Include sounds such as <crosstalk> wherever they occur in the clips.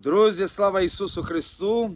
Друзі, слава Ісусу Христу!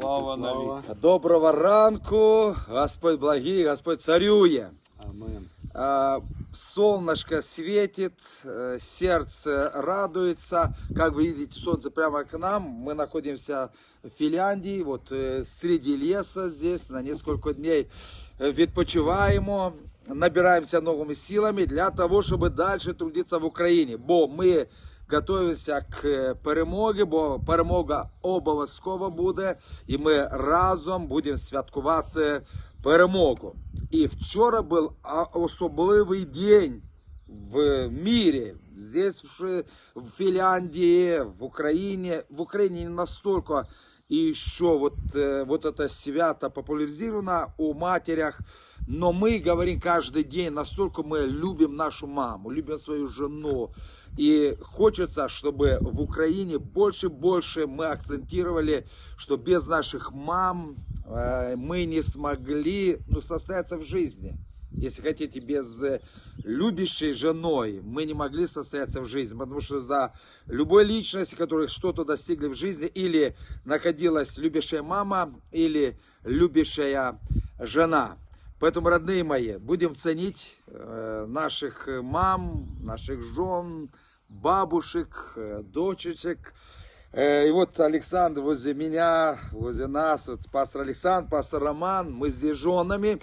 Слава навіки. Доброго ранку! Господь благий, Господь царює. Амен. А, Солнышко светит, э, сердце радуется. Как вы видите, солнце прямо к нам. Мы находимся в Финляндии, вот э, среди леса здесь, на несколько дней э, відпочиваємо, набираемся новыми силами для того, чтобы дальше трудиться в Україні. Бо ми готуємося к е, перемогі, бо перемога обов'язково буде, і ми разом будемо святкувати перемогу. І вчора був а, особливий день в мире. Здесь, в, Ши- в Финляндии, в Украине. В Украине не настолько и еще вот, э, вот это свято популяризировано у матерях. Но мы говорим каждый день, настолько мы любим нашу маму, любим свою жену. И хочется, чтобы в Украине больше и больше мы акцентировали, что без наших мам э, мы не смогли ну, состояться в жизни. Если хотите, без э, любящей женой мы не могли состояться в жизни, потому что за любой личностью, которые что-то достигли в жизни, или находилась любящая мама, или любящая жена. Поэтому, родные мои, будем ценить э, наших мам, наших жен, бабушек, э, дочечек. Э, И вот Александр возле меня, возле нас, вот пастор Александр, пастор Роман, мы здесь с женами.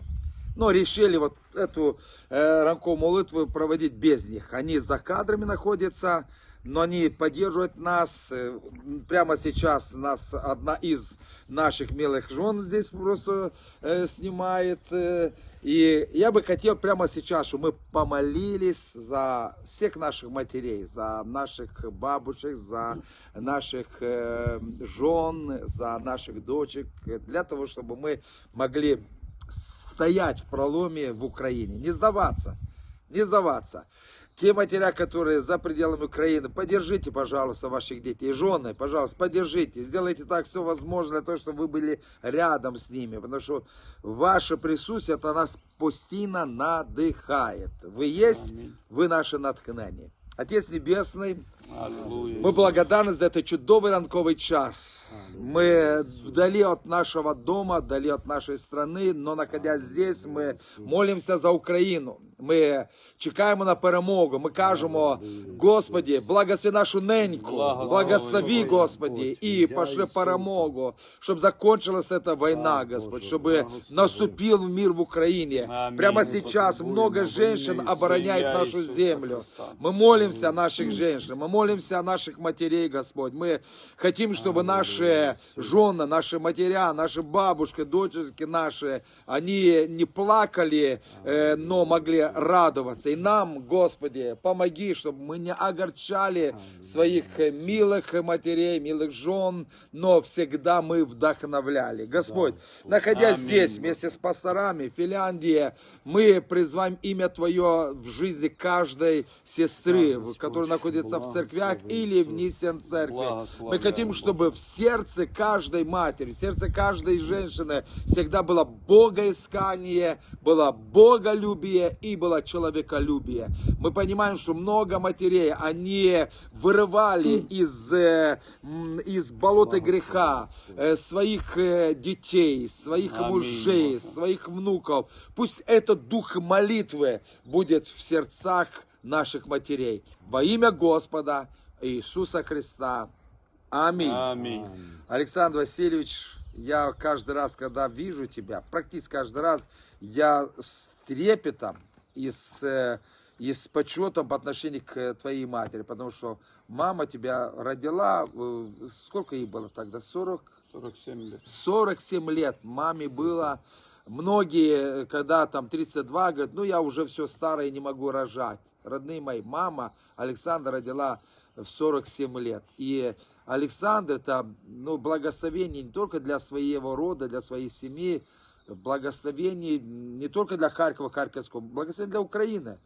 Но решили вот эту э, ранковую молитву проводить без них. Они за кадрами находятся, но они поддерживают нас. Э, Прямо сейчас нас одна из наших милых жен здесь просто э, снимает. э, И я бы хотел прямо сейчас, чтобы мы помолились за всех наших матерей, за наших бабушек, за наших э, жен, за наших дочек, для того, чтобы мы могли стоять в проломе в Украине, не сдаваться, не сдаваться. Те матеря, которые за пределами Украины, поддержите, пожалуйста, ваших детей. Жены, пожалуйста, поддержите. Сделайте так все возможное того, чтобы вы были рядом с ними. Потому что ваше присутствие, это нас постійно надыхает. Вы есть, вы наше натхнение. Отец Небесный. ми благодарні за цей чудовий ранковий час. Мы вдали от нашего дома, вдали от нашей страны, но находясь здесь, мы молимся за Україну. Ми чекаємо на перемогу. Ми кажемо, Господі, благослови нашу неньку, Благослови, благослови, Господі, Господь. і пошли перемогу, щоб закончилась эта война, Господь, чтобы наступил мир в Україні. Аминь. Прямо сейчас много женщин обороняют нашу землю. Мы молимся о наших женщин, мы молимся о наших матерей, Господь. Мы хотим, чтобы наши жены, наши матеря, наши бабушки, дочерки наши, они не плакали, э, но могли радоваться. И нам, Господи, помоги, чтобы мы не огорчали своих милых матерей, милых жен, но всегда мы вдохновляли. Господь, находясь здесь вместе с пасторами Финляндии, мы призываем имя Твое в жизни каждой сестры, которая находится в церквях или Иисус. вне церкви. Мы хотим, чтобы в сердце каждой матери, в сердце каждой женщины всегда было богоискание, было боголюбие и было человеколюбие. Мы понимаем, что много матерей, они вырывали из, э, из болота греха э, своих э, детей, своих мужей, своих внуков. Пусть этот дух молитвы будет в сердцах наших матерей. Во имя Господа Иисуса Христа. Аминь. Аминь. Александр Васильевич, я каждый раз, когда вижу тебя, практически каждый раз, я с трепетом и с, э, и с почетом по отношению к твоей матери, потому что мама тебя родила, э, сколько ей было тогда, 40? 47 лет. 47 лет маме было. Многие, когда там 32, говорят, ну я уже все старое, не могу рожать. Родные мои, мама Александра родила в 47 лет. И Александр это ну, благословение не только для своего рода, для своей семьи, благословение не только для Харькова, Харьковского, благословение для Украины.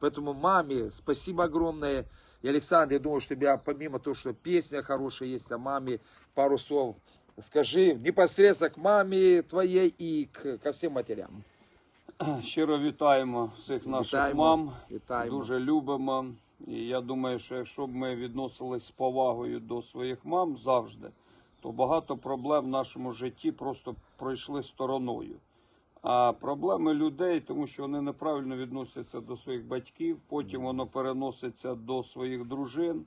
Поэтому маме спасибо огромное. И Александр, я думаю, что у тебя помимо того, что песня хорошая есть о маме, пару слов скажи непосредственно к маме твоей и к, ко всем матерям. Щиро вітаємо всіх наших Вітаємо, мам. вітаємо. Дуже любимо. І я думаю, що якщо б ми відносились з повагою до своїх мам завжди, то багато проблем в нашому житті просто пройшли стороною. А проблеми людей, тому що вони неправильно відносяться до своїх батьків, потім воно переноситься до своїх дружин,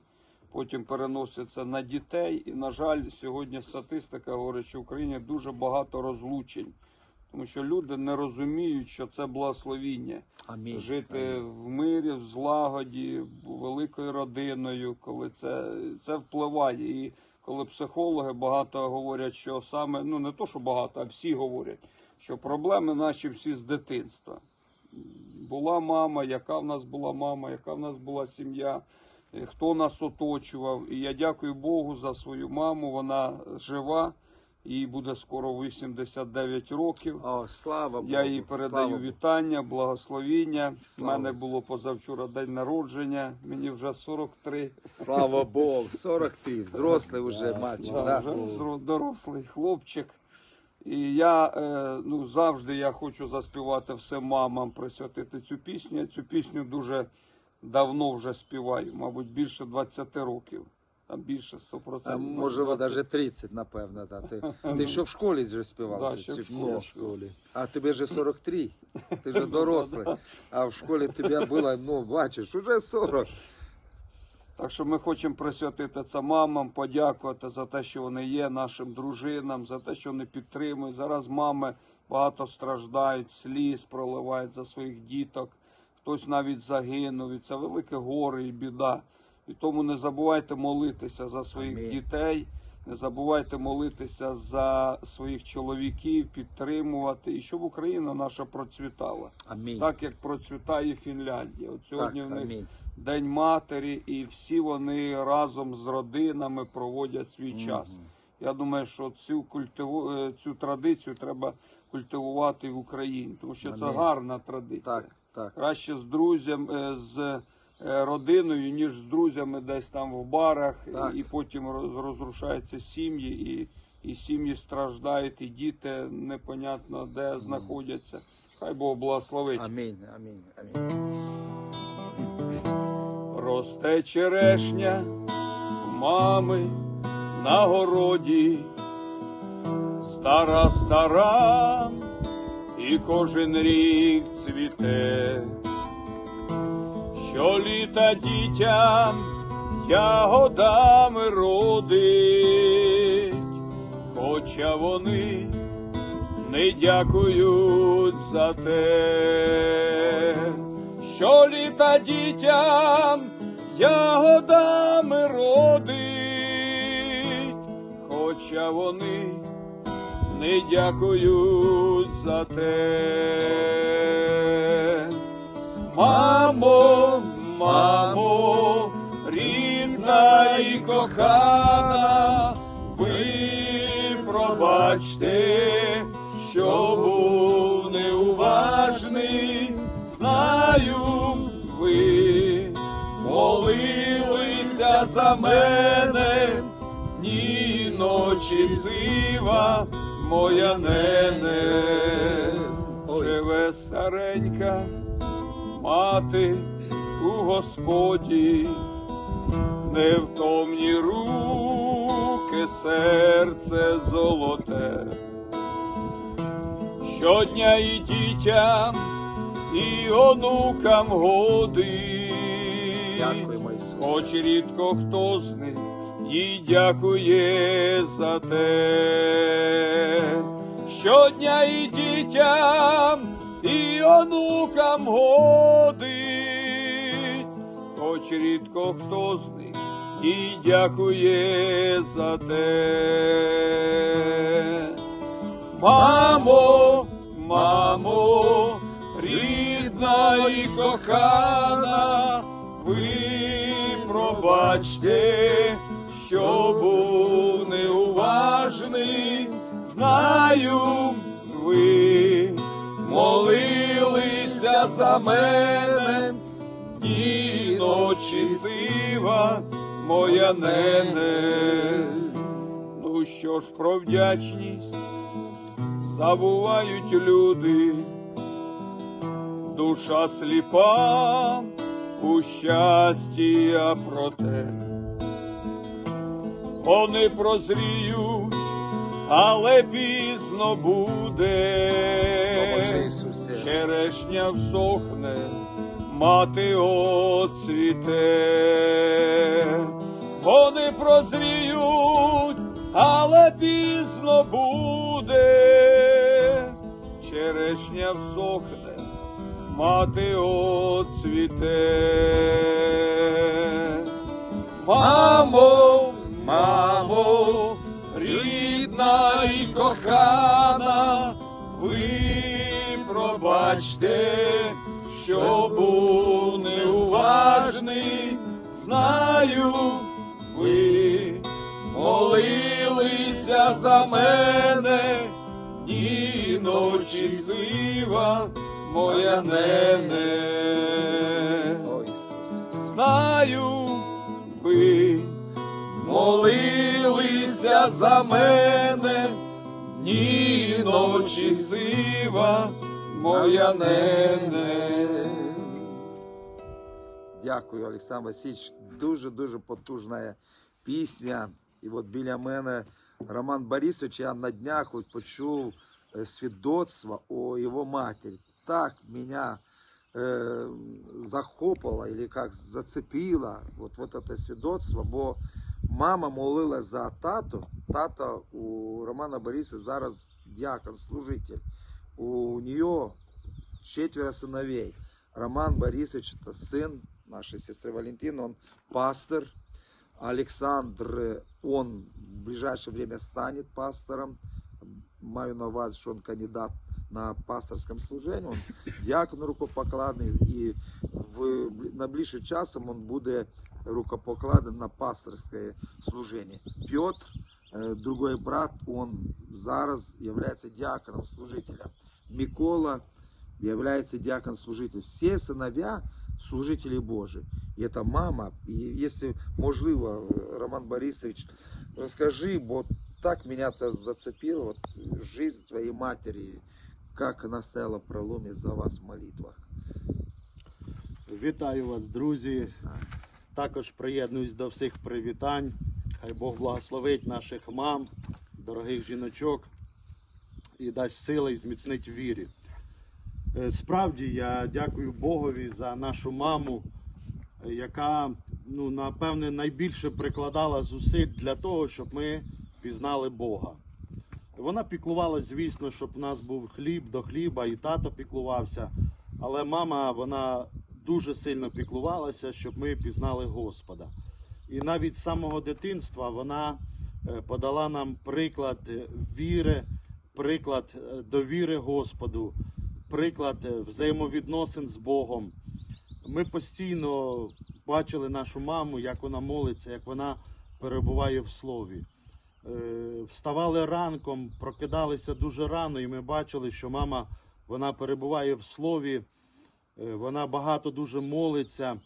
потім переноситься на дітей. І, на жаль, сьогодні статистика говорить, що в Україні дуже багато розлучень, тому що люди не розуміють, що це благословіння Амінь. жити в мирі, в злагоді, великою родиною, коли це, це впливає. І коли психологи багато говорять, що саме, ну не то, що багато, а всі говорять, що проблеми наші всі з дитинства. Була мама, яка в нас була мама, яка в нас була сім'я, хто нас оточував. І я дякую Богу за свою маму. Вона жива, їй буде скоро 89 років. О, слава Богу. Я їй передаю слава вітання, благословіння. У мене було позавчора день народження, мені вже 43. Слава <laughs> Богу. 43. Взрослый уже мальчик, Да, да? вже дорослий хлопчик. І я е, ну, завжди я хочу заспівати всім мамам, присвятити цю пісню. Я цю пісню дуже давно вже співаю, мабуть, більше 20 років. Там більше 100%. А може, навіть 30, напевно. Да. Ти, <laughs> ти ще в школі вже співав? Да, ти ще в цю школі. А тобі же 43. Ти же <laughs> дорослий. А в школі тебе було, ну, бачиш, уже 40. Так що ми хочемо присвятити це мамам, подякувати за те, що вони є нашим дружинам, за те, що вони підтримують. Зараз мами багато страждають, сліз проливають за своїх діток. Хтось навіть загинув. І це велике горе і біда. І тому не забувайте молитися за своїх Амінь. дітей, не забувайте молитися за своїх чоловіків, підтримувати, і щоб Україна наша процвітала. Амінь. Так як процвітає Фінляндія. От сьогодні Так, в них амінь. День матері, і всі вони разом з родинами проводять свій час. Я думаю, що цю культиву е, цю традицію треба культивувати в Україні, тому що це гарна традиція. Так, так. Краще з друзями, з е, родиною, ніж з друзями десь там в барах, Так. і потім розрушаються сім'ї, і, і сім'ї страждають, і діти непонятно де знаходяться. Хай Бог благословить. Амінь, амінь, амінь. Росте черешня мами на городі, стара стара, і кожен рік цвіте, що літа дітям ягодами родить, хоча вони не дякують за те, що літа дітям ягодами родить, хоча вони не дякують за те. Мамо, мамо, рідна і кохана, ви пробачте, що був неуважний, знаю, ви молилися за мене, ні ночі сива моя нене, живе старенька мати у Господі, невтомні руки, серце золоте. Щодня і дітям, і онукам годить. Хоч рідко хто з них їй дякує за те, щодня і дітям, і онукам годить, хоч рідко хто з них їй дякує за те. Мамо, мамо, рідна і кохана, ви пробачте, що був неуважний, знаю, ви молилися за мене, дні ночі сива моя нене. Ну що ж про вдячність забувають люди, душа сліпа у щасті, а проте вони прозріють, але пізно буде. Черешня всохне, мати оцвіте. Вони прозріють, але пізно буде. Черешня всохне, мати оцвіте. Мамо, кохана, ви пробачте, що був неуважний, знаю, ви молилися за мене, дні ночі сива, моя нене. Знаю, ви молилися за мене, ні ночі сива, моя нене. Дякую, Олександр Васильович. Дуже-дуже потужна пісня. І от біля мене Роман Борисович, я на днях от почув е, свідоцтво о його матері. Так мене е, захопило, как зацепило вот, вот это свідоцтво, бо мама молилась за тату. Тато у Романа Борисовича зараз дьякон, служитель. У нее четверо сыновей. Роман Борисович это сын нашей сестры Валентины, он пастор. Александр, э, он в ближайшее время станет пастором. Маю на увазі, що він кандидат на пасторском служении, он діакон рукопокладний, і в найближчим часом він буде рукопокладен на пасторське служение. Петр, э, другой брат, он зараз является диаконом, служителем. Микола является диакон служитель. Все сыновья служители Божии. И это мама. И если можливо, Роман Борисович, расскажи, бо так меня это зацепило, вот, жизнь твоей матери, как она стояла в проломе за вас в молитвах. Вітаю вас, друзі. Також приєднуюсь до всіх привітань. Хай Бог благословить наших мам, дорогих жіночок і дасть сили і зміцнить вірі. Е, Справді я дякую Богові за нашу маму, яка ну, напевне найбільше прикладала зусиль для того, щоб ми пізнали Бога. Вона піклувалася, звісно, щоб у нас був хліб до хліба, і тато піклувався. Але мама вона дуже сильно піклувалася, щоб ми пізнали Господа. І навіть з самого дитинства вона е, подала нам приклад е, віри, приклад е, довіри Господу, приклад взаємовідносин з Богом. Ми постійно бачили нашу маму, як вона молиться, як вона перебуває в слові. Вставали ранком, прокидалися дуже рано, і ми бачили, що мама вона перебуває в слові, вона багато дуже молиться.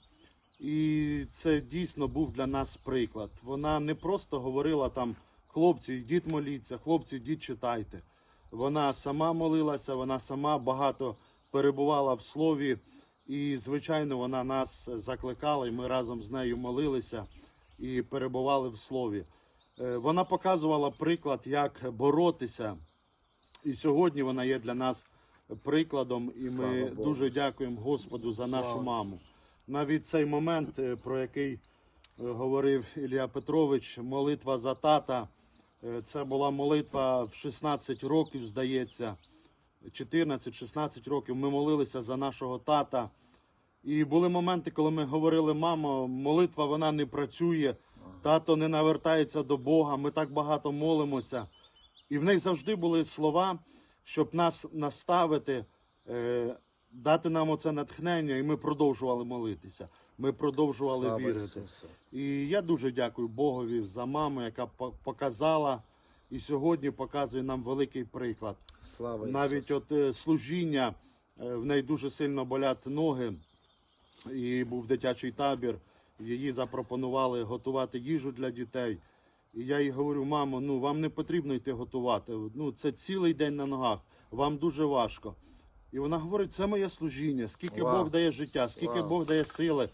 І це дійсно був для нас приклад. Вона не просто говорила там, хлопці, йдіть моліться, хлопці, йдіть читайте. Вона сама молилася, вона сама багато перебувала в слові, і, звичайно, вона нас закликала, і ми разом з нею молилися і перебували в слові. Е, Вона показувала приклад, як боротися. І сьогодні вона є для нас прикладом, і ми дуже дякуємо Господу за нашу маму. Навіть цей момент, е, про який е, говорив Ілля Петрович, молитва за тата. е, Це була молитва в 16 років, здається, 14-16 років. Ми молилися за нашого тата. І були моменти, коли ми говорили, мамо, молитва вона не працює, тато не навертається до Бога, ми так багато молимося. І в неї завжди були слова, щоб нас наставити, е, дати нам оце натхнення, і ми продовжували молитися. Ми продовжували Слава вірити. Ісусу. І я дуже дякую Богові за маму, яка показала і сьогодні показує нам великий приклад. Слава Навіть Ісусу. от е, служіння е, в неї дуже сильно болять ноги, і був дитячий табір. Її запропонували готувати їжу для дітей. І я їй говорю, мамо, ну вам не потрібно йти готувати. Ну це цілий день на ногах, вам дуже важко. І вона говорить, це моє служіння, скільки Вау. Бог дає життя, скільки Вау. Бог дає сили.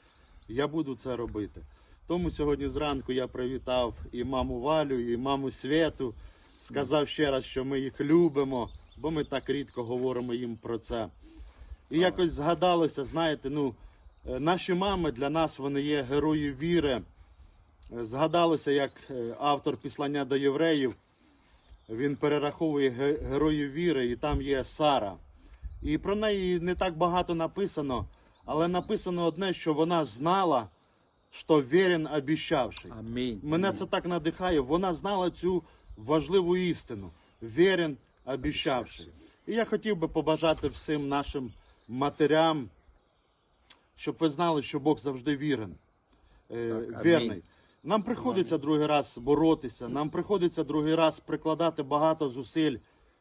я буду це робити. Тому сьогодні зранку я привітав і маму Валю, і маму Свєту. Сказав ще раз, що ми їх любимо, бо ми так рідко говоримо їм про це. І якось згадалося, знаєте, ну, е, наші мами для нас вони є герої віри. Згадалося, як е, автор післання до євреїв, він перераховує ге- героїв віри, і там є Сара. І про неї не так багато написано, але написано одне, що вона знала, що вірен обіщавший. Амінь. Мене це так надихає. Вона знала цю важливу істину. Вірен, обіщавши. І я хотів би побажати всім нашим матерям, щоб ви знали, що Бог завжди вірен, е, Так, вірний. Нам приходиться другий раз боротися, нам приходиться другий раз прикладати багато зусиль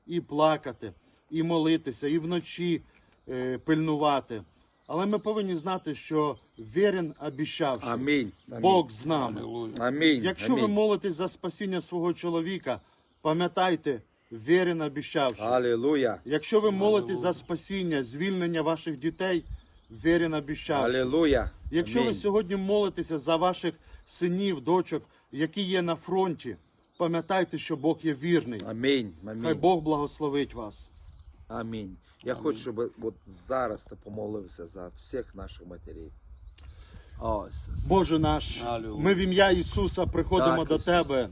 і плакати, і молитися, і вночі е, пильнувати. Але ми повинні знати, що вірен обіщавши. Амінь. Амінь. Бог з нами. Амінь. Якщо ви Амінь. молитесь за спасіння свого чоловіка, пам'ятайте, вірен обіщавши. Алілуя. Якщо ви молитесь за спасіння, звільнення ваших дітей, вірен обіщавши. Алілуя. Якщо ви сьогодні молитеся за ваших синів, дочок, які є на фронті, пам'ятайте, що Бог є вірний. Амінь. Хай Бог благословить вас. Амінь. Я хочу, щоб от зараз ти помолився за всіх наших матерів. Боже наш, Алілуя. ми в ім'я Ісуса приходимо Так, до Ісус. Тебе.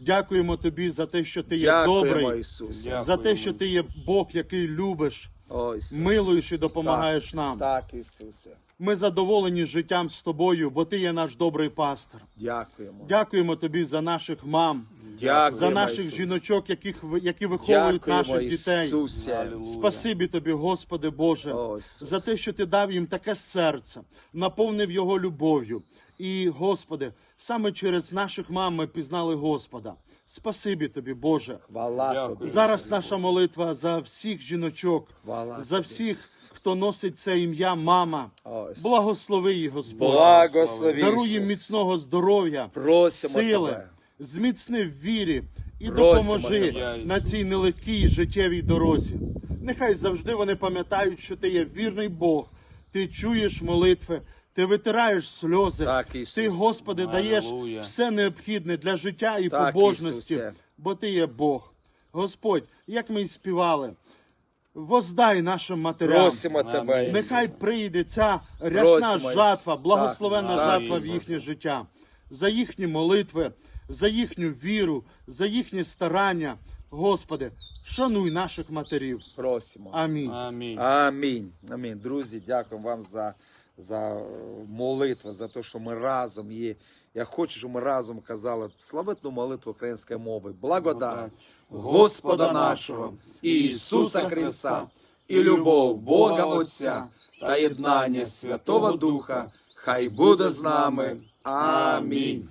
Дякуємо Тобі за те, що Ти є Дякуємо, добрий, Ісусе. Дякую. за те, що Ти є Бог, який любиш, О, Ісус. милуєш і допомагаєш нам. Так, Ісусе. Ми задоволені життям з тобою, бо ти є наш добрий пастор. Дякуємо. Дякуємо тобі за наших мам, Дякуємо, за наших Ісус. жіночок, яких які виховують Дякуємо, наших дітей. Ісусе. Спасибі тобі, Господи Боже, О, Ісус. за те, що ти дав їм таке серце, наповнив його любов'ю. І, Господи, саме через наших мам ми пізнали Господа. Спасибі тобі, Боже. Хвала тобі. Зараз наша молитва за всіх жіночок, Хвала за всіх, хто носить це ім'я мама. Благослови їх, Господь. Благослови, Даруй їм міцного здоров'я, Просимо сили, тебе. зміцни в вірі і Просимо допоможи тебе. на цій нелегкій життєвій дорозі. Нехай завжди вони пам'ятають, що ти є вірний Бог, ти чуєш молитви, ти витираєш сльози. Так, Ісус. Ти, Господи, даєш все необхідне для життя і Так, побожності, Ісусе. бо ти є Бог. Господь, як ми й співали, воздай нашим матерям. Просимо тебе. Нехай прийде ця рясна Просимо, жатва, благословенна Так, жатва так, в їхнє життя, за їхні молитви, за їхню віру, за їхні старання. Господи, шануй наших матерів. Просимо. Амінь. Амінь. Амінь. Амінь. Друзі, дякую вам за, за е, молитву, за те, що ми разом є. Я хочу, щоб ми разом казали славетну молитву української мови. Благодать Господа нашого Ісуса Христа, і любов Бога Отця та єднання Святого Духа, хай буде з нами. Амінь.